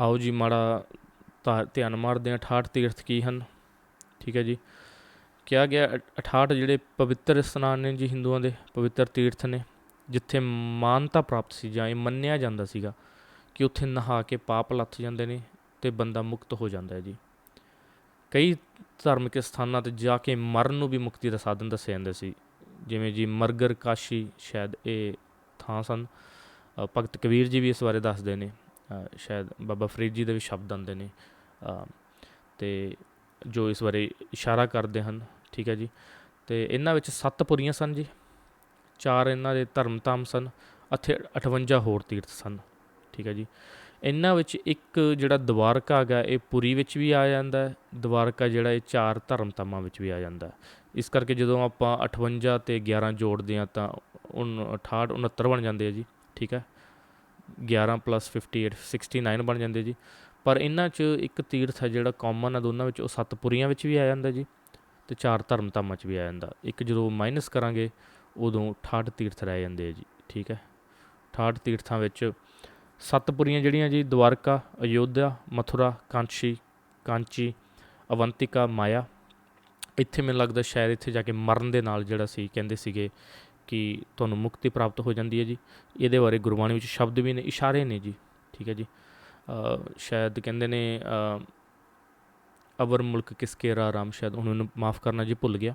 ਆਓ ਜੀ ਮਾੜਾ ਧਾ- ਧਿਆਨ ਮਾਰਦੇ ਹਾਂ 68 ਤੀਰਥ ਕੀ ਹਨ। ਠੀਕ ਹੈ ਜੀ। ਕਿਹਾ ਗਿਆ ਅ- 68 ਜਿਹੜੇ ਪਵਿੱਤਰ ਸਥਾਨ ਨੇ ਜੀ ਹਿੰਦੂਆਂ ਦੇ, ਪਵਿੱਤਰ ਤੀਰਥ ਨੇ, ਜਿੱਥੇ ਮਾਨਤਾ ਪ੍ਰਾਪਤ ਸੀ ਜਾਂ ਇਹ ਮੰਨਿਆ ਜਾਂਦਾ ਸੀਗਾ ਕਿ ਉੱਥੇ ਨਹਾ ਕੇ ਪਾਪ ਲੱਥ ਜਾਂਦੇ ਨੇ ਤੇ ਬੰਦਾ ਮੁਕਤ ਹੋ ਜਾਂਦਾ ਹੈ ਜੀ। ਕਈ ਧਾਰਮਿਕ ਸਥਾਨਾਂ ਤੇ ਜਾ ਕੇ ਮਰਨ ਨੂੰ ਵੀ ਮੁਕਤੀ ਦਾ ਸਾਧਨ ਦੱਸਿਆ ਜਾਂਦਾ ਸੀ। ਜਿਵੇਂ ਜੀ ਮਰਗਰ ਕਾਸ਼ੀ ਸ਼ਾਇਦ ਇਹ ਥਾਂ ਸਨ। ਭਗਤ ਕਬੀਰ ਜੀ ਵੀ ਇਸ ਬਾਰੇ ਦੱਸਦੇ ਨੇ। ਸ਼ਾਇਦ ਬਾਬਾ ਫਰੀਦ ਜੀ ਦੇ ਵੀ ਸ਼ਬਦ ਆਉਂਦੇ ਨੇ ਅ, ਤੇ ਜੋ ਇਸ ਬਾਰੇ ਇਸ਼ਾਰਾ ਕਰਦੇ ਹਨ ਠੀਕ ਹੈ ਜੀ। ਤੇ ਇਹਨਾਂ ਵਿੱਚ ਸੱਤ ਪੁਰੀਆਂ ਸਨ ਜੀ ਚਾਰ ਇਹਨਾਂ ਦੇ ਧਰਮਧਾਮ ਸਨ ਅਤੇ 58 ਹੋਰ ਤੀਰਥ ਸਨ ਠੀਕ ਹੈ ਜੀ। ਇਹਨਾਂ ਵਿੱਚ ਇੱਕ ਜਿਹੜਾ ਦਵਾਰਕਾ ਹੈਗਾ ਇਹ ਪੁਰੀ ਵਿੱਚ ਵੀ ਆ ਜਾਂਦਾ ਹੈ ਦਵਾਰਕਾ ਜਿਹੜਾ ਇਹ ਚਾਰ ਧਰਮਧਾਮਾਂ ਵਿੱਚ ਵੀ ਆ ਜਾਂਦਾ ਹੈ। ਇਸ ਕਰਕੇ ਜਦੋਂ ਆਪਾਂ 58 ਤੇ 11 ਜੋੜਦੇ ਆ ਤਾਂ ਉਨ 68 69 ਬਣ ਜਾਂਦੇ ਆ ਜੀ ਠੀਕ ਹੈ। 11 ਪਲੱਸ 58 69 ਬਣ ਜਾਂਦੇ ਜੀ। ਪਰ ਇਹਨਾਂ 'ਚ ਇੱਕ ਤੀਰਥ ਹੈ ਜਿਹੜਾ ਕਾਮਨ ਆ, ਦੋਨਾਂ ਵਿੱਚ, ਉਹ ਸੱਤਪੁਰੀਆਂ ਵਿੱਚ ਵੀ ਆ ਜਾਂਦਾ ਜੀ ਤੇ ਚਾਰ ਧਰਮ ਧਾਮਾਂ 'ਚ ਵੀ ਆ ਜਾਂਦਾ। ਇੱਕ ਜਦੋਂ ਮਾਈਨਸ ਕਰਾਂਗੇ, ਉਦੋਂ 68 ਤੀਰਥ ਰਹਿ ਜਾਂਦੇ ਆ ਜੀ, ਠੀਕ ਹੈ? 68 ਤੀਰਥਾਂ ਵਿੱਚ ਸੱਤਪੁਰੀਆਂ ਜਿਹੜੀਆਂ ਜੀ, ਦਵਾਰਕਾ, ਅਯੋਧਿਆ, ਮਥੁਰਾ, ਕਾਂਚੀ ਕਾਂਚੀ, ਅਵੰਤਿਕਾ, ਮਾਇਆ। ਇੱਥੇ ਮੈਨੂੰ ਲੱਗਦਾ ਸ਼ਾਇਦ ਇੱਥੇ ਜਾ ਕੇ ਮਰਨ ਦੇ ਨਾਲ ਜਿਹੜਾ ਸੀ, ਕਹਿੰਦੇ ਸੀਗੇ ਕਿ ਤੁਹਾਨੂੰ ਮੁਕਤੀ ਪ੍ਰਾਪਤ ਹੋ ਜਾਂਦੀ ਹੈ ਜੀ। ਇਹਦੇ ਬਾਰੇ ਗੁਰਬਾਣੀ ਵਿੱਚ ਸ਼ਬਦ ਵੀ ਨੇ, ਇਸ਼ਾਰੇ ਨੇ ਜੀ। ਠੀਕ ਹੈ ਜੀ। ਸ਼ਾਇਦ ਕਹਿੰਦੇ ਨੇ ਅਵਰ ਮੁਲਕ ਕਿਸ ਕੇ ਰਾ ਰਾਮ ਸ਼ਾਇਦ ਹੁਣ ਮੈਨੂੰ ਮਾਫ ਕਰਨਾ ਜੀ ਭੁੱਲ ਗਿਆ।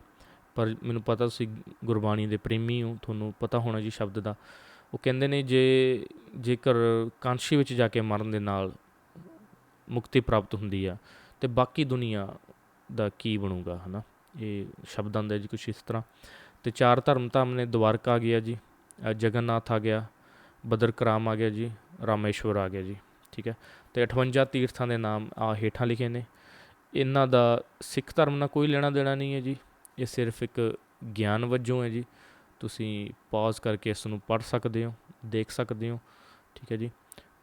ਪਰ ਮੈਨੂੰ ਪਤਾ ਤੁਸੀਂ ਗੁਰਬਾਣੀ ਦੇ ਪ੍ਰੇਮੀ ਹੋ, ਤੁਹਾਨੂੰ ਪਤਾ ਹੋਣਾ ਜੀ ਸ਼ਬਦ ਦਾ। ਉਹ ਕਹਿੰਦੇ ਨੇ ਜੇ, ਜੇਕਰ ਕਾਂਸ਼ੀ ਵਿੱਚ ਜਾ ਕੇ ਮਰਨ ਦੇ ਨਾਲ ਮੁਕਤੀ ਪ੍ਰਾਪਤ ਹੁੰਦੀ ਆ, ਤੇ ਬਾਕੀ ਦੁਨੀਆ ਦਾ ਕੀ ਬਣੂਗਾ, ਹਨਾ? ਇਹ ਸ਼ਬਦਾਂ ਦਾ ਜੀ ਕੁਛ ਇਸ ਤਰ੍ਹਾਂ। ਤੇ ਚਾਰ ਧਰਮ ਧਾਮ ਨੇ ਦਵਾਰਕਾ ਆ ਗਿਆ ਜੀ ਜਗਨਨਾਥ ਆ ਗਿਆ, ਬਦਰਕਰਾਮ ਆ ਗਿਆ ਜੀ, ਰਾਮੇਸ਼ਵਰ ਆ ਗਿਆ ਜੀ, ਠੀਕ ਹੈ। ਤੇ 58 ਤੀਰਥਾਂ ਦੇ ਨਾਮ ਆ ਹੇਠਾਂ ਲਿਖੇ ਨੇ। ਇਹਨਾਂ ਦਾ ਸਿੱਖ ਧਰਮ ਨਾਲ ਕੋਈ ਲੈਣਾ ਦੇਣਾ ਨਹੀਂ ਹੈ ਜੀ। ਇਹ ਸਿਰਫ ਇੱਕ ਗਿਆਨ ਵਜੋਂ ਹੈ ਜੀ। ਤੁਸੀਂ ਪੌਜ਼ ਕਰਕੇ ਇਸ ਨੂੰ ਪੜ੍ਹ ਸਕਦੇ ਹੋ, ਦੇਖ ਸਕਦੇ ਹੋ, ਠੀਕ ਹੈ ਜੀ।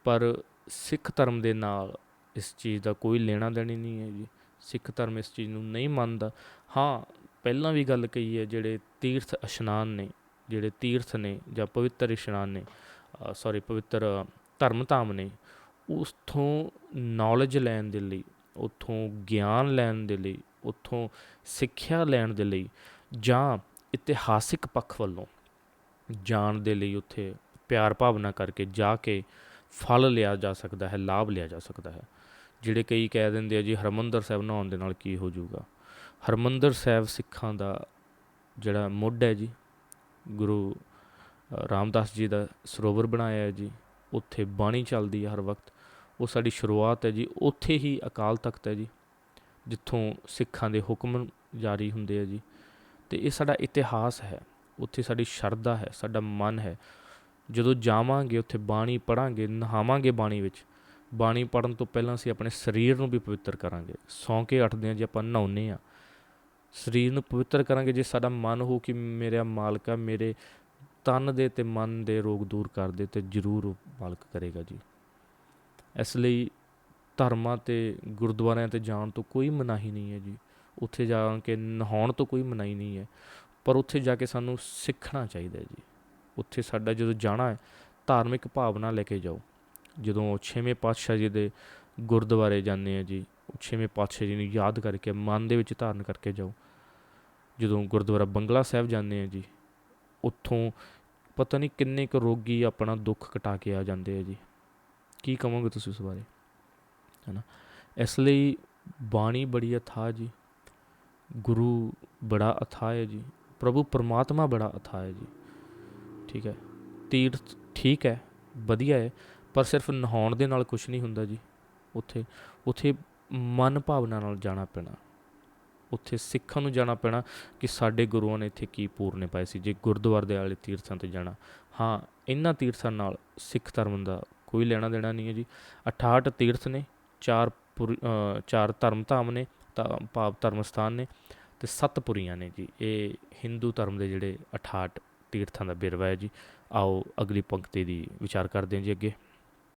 ਪਰ ਸਿੱਖ ਧਰਮ ਦੇ ਨਾਲ ਇਸ ਚੀਜ਼ ਦਾ ਕੋਈ ਲੈਣਾ ਦੇਣੀ ਨਹੀਂ ਹੈ ਜੀ। ਸਿੱਖ ਧਰਮ ਇਸ ਚੀਜ਼ ਨੂੰ ਨਹੀਂ ਮੰਨਦਾ। ਹਾਂ ਪਹਿਲਾਂ ਵੀ ਗੱਲ ਕਹੀ ਹੈ, ਜਿਹੜੇ ਤੀਰਥ ਇਸ਼ਨਾਨ ਨੇ, ਜਿਹੜੇ ਤੀਰਥ ਨੇ ਜਾਂ ਪਵਿੱਤਰ ਇਸ਼ਨਾਨ ਨੇ ਸੌਰੀ ਪਵਿੱਤਰ ਧਰਮ ਧਾਮ ਨੇ ਉਸ ਤੋਂ ਨੌਲੇਜ ਲੈਣ ਦੇ ਲਈ, ਉਥੋਂ ਗਿਆਨ ਲੈਣ ਦੇ ਲਈ, ਉਥੋਂ ਸਿੱਖਿਆ ਲੈਣ ਦੇ ਲਈ ਜਾਂ ਇਤਿਹਾਸਿਕ ਪੱਖ ਵੱਲੋਂ ਜਾਣ ਦੇ ਲਈ ਉੱਥੇ ਪਿਆਰ ਭਾਵਨਾ ਕਰਕੇ ਜਾ ਕੇ ਫਲ ਲਿਆ ਜਾ ਸਕਦਾ ਹੈ, ਲਾਭ ਲਿਆ ਜਾ ਸਕਦਾ ਹੈ। ਜਿਹੜੇ ਕਈ ਕਹਿ ਦਿੰਦੇ ਆ ਜੀ ਹਰਮੰਦਰ ਸਾਹਿਬ ਨਹਾਉਣ ਦੇ ਨਾਲ ਕੀ ਹੋ ਜਾਊਗਾ? ਹਰਮੰਦਰ ਸਾਹਿਬ ਸਿੱਖਾਂ ਦਾ ਜਿਹੜਾ ਮੁੱਢ ਹੈ ਜੀ, ਗੁਰੂ ਰਾਮਦਾਸ ਜੀ ਦਾ ਸਰੋਵਰ ਬਣਾਇਆ ਹੈ ਜੀ, ਉੱਥੇ ਬਾਣੀ ਚੱਲਦੀ ਹੈ ਹਰ ਵਕਤ, ਉਹ ਸਾਡੀ ਸ਼ੁਰੂਆਤ ਹੈ ਜੀ, ਉੱਥੇ ਹੀ ਅਕਾਲ ਤਖਤ ਹੈ ਜੀ, ਜਿੱਥੋਂ ਸਿੱਖਾਂ ਦੇ ਹੁਕਮ ਜਾਰੀ ਹੁੰਦੇ ਆ ਜੀ, ਤੇ ਇਹ ਸਾਡਾ ਇਤਿਹਾਸ ਹੈ, ਉੱਥੇ ਸਾਡੀ ਸ਼ਰਧਾ ਹੈ, ਸਾਡਾ ਮਨ ਹੈ, ਜਦੋਂ ਜਾਵਾਂਗੇ ਉੱਥੇ ਬਾਣੀ ਪੜਾਂਗੇ ਨਹਾਵਾਂਗੇ ਬਾਣੀ ਵਿੱਚ, ਬਾਣੀ ਪੜਨ ਤੋਂ ਪਹਿਲਾਂ ਅਸੀਂ ਆਪਣੇ ਸਰੀਰ ਨੂੰ ਵੀ ਪਵਿੱਤਰ ਕਰਾਂਗੇ, ਸੌਂ ਕੇ ਉੱਠਦੇ ਹਾਂ ਜੇ, ਆਪਾਂ ਨਹਾਉਂਦੇ ਆ ਸਰੀਰ ਨੂੰ ਪਵਿੱਤਰ ਕਰਾਂਗੇ ਜੇ ਸਾਡਾ ਮਨ ਹੋ ਕਿ ਮੇਰਾ ਮਾਲਕਾ ਮੇਰੇ ਤਨ ਦੇ ਤੇ ਮਨ ਦੇ ਰੋਗ ਦੂਰ ਕਰ ਦੇ ਤੇ ਜ਼ਰੂਰ ਉਹ ਮਾਲਕ ਕਰੇਗਾ ਜੀ। ਇਸ ਲਈ ਧਰਮਾਂ ਤੇ ਗੁਰਦੁਆਰਿਆਂ ਤੇ ਜਾਣ ਤੋਂ ਕੋਈ ਮਨਾਹੀ ਨਹੀਂ ਹੈ ਜੀ। ਉੱਥੇ ਜਾ ਕੇ ਨਹਾਉਣ ਤੋਂ ਕੋਈ ਮਨਾਹੀ ਨਹੀਂ ਹੈ, ਪਰ ਉੱਥੇ ਜਾ ਕੇ ਸਾਨੂੰ ਸਿੱਖਣਾ ਚਾਹੀਦਾ ਹੈ ਜੀ। ਉੱਥੇ ਸਾਡਾ ਜਦੋਂ ਜਾਣਾ ਹੈ, ਧਾਰਮਿਕ ਭਾਵਨਾ ਲੈ ਕੇ ਜਾਓ। ਜਦੋਂ ਛੇਵੇਂ ਪਾਤਸ਼ਾਹ ਜੀ ਦੇ ਗੁਰਦੁਆਰੇ ਜਾਂਦੇ ਆ ਜੀ ਛੇਵੇਂ ਪਾਤਸ਼ਾਹ ਜੀ ਨੂੰ ਯਾਦ ਕਰਕੇ, ਮਨ ਦੇ ਵਿੱਚ ਧਾਰਨ ਕਰਕੇ ਜਾਓ। ਜਦੋਂ ਗੁਰਦੁਆਰਾ ਬੰਗਲਾ ਸਾਹਿਬ ਜਾਂਦੇ ਆ ਜੀ, ਉੱਥੋਂ ਪਤਾ ਨਹੀਂ ਕਿੰਨੇ ਕੁ ਰੋਗੀ ਆਪਣਾ ਦੁੱਖ ਕਟਾ ਕੇ ਆ ਜਾਂਦੇ ਆ ਜੀ। ਕੀ ਕਹੋਗੇ ਤੁਸੀਂ ਉਸ ਬਾਰੇ? ਹੈਨਾ? ਇਸ ਲਈ ਬਾਣੀ ਬੜੀ ਅਥਾਹ ਜੀ। ਗੁਰੂ ਬੜਾ ਅਥਾਹ ਹੈ ਜੀ। ਪ੍ਰਭੂ ਪਰਮਾਤਮਾ ਬੜਾ ਅਥਾਹ ਹੈ ਜੀ। ਠੀਕ ਹੈ? ਤੀਰਥ ਠੀਕ ਹੈ, ਵਧੀਆ ਹੈ, ਪਰ ਸਿਰਫ ਨਹਾਉਣ ਦੇ ਨਾਲ ਕੁਝ ਨਹੀਂ ਹੁੰਦਾ ਜੀ। ਉੱਥੇ ਉੱਥੇ ਮਨ ਭਾਵਨਾ ਨਾਲ ਜਾਣਾ ਪੈਣਾ। ਉੱਥੇ ਸਿੱਖਾਂ ਨੂੰ ਜਾਣਾ ਪੈਣਾ ਕਿ ਸਾਡੇ ਗੁਰੂਆਂ ਨੇ ਇੱਥੇ ਕੀ ਪੂਰਨੇ ਪਾਏ ਸੀ, ਜੇ ਗੁਰਦੁਆਰੇ ਦੇ ਵਾਲੇ ਤੀਰਥਾਂ ਤੇ ਜਾਣਾ। ਹਾਂ, ਇਹਨਾਂ ਤੀਰਥਾਂ ਨਾਲ ਸਿੱਖ ਧਰਮ ਦਾ ਕੋਈ ਲੈਣਾ ਦੇਣਾ ਨਹੀਂ ਹੈ ਜੀ। 68 ਤੀਰਥ ਨੇ, ਚਾਰ ਪੁਰ- ਚਾਰ ਧਰਮ ਧਾਮ ਨੇ, ਤਾਂ ਭਾਵ ਧਰਮ ਸਥਾਨ ਨੇ ਤੇ ਸੱਤ ਪੁਰੀਆਂ ਨੇ ਜੀ। ਇਹ ਹਿੰਦੂ ਧਰਮ ਦੇ ਜਿਹੜੇ 68 ਤੀਰਥਾਂ ਦਾ ਬਿਰਵਾ ਹੈ ਜੀ। ਆਓ ਅਗਲੀ ਪੰਕਤੀ ਦੀ ਵਿਚਾਰ ਕਰਦੇ ਹਾਂ ਜੀ ਅੱਗੇ।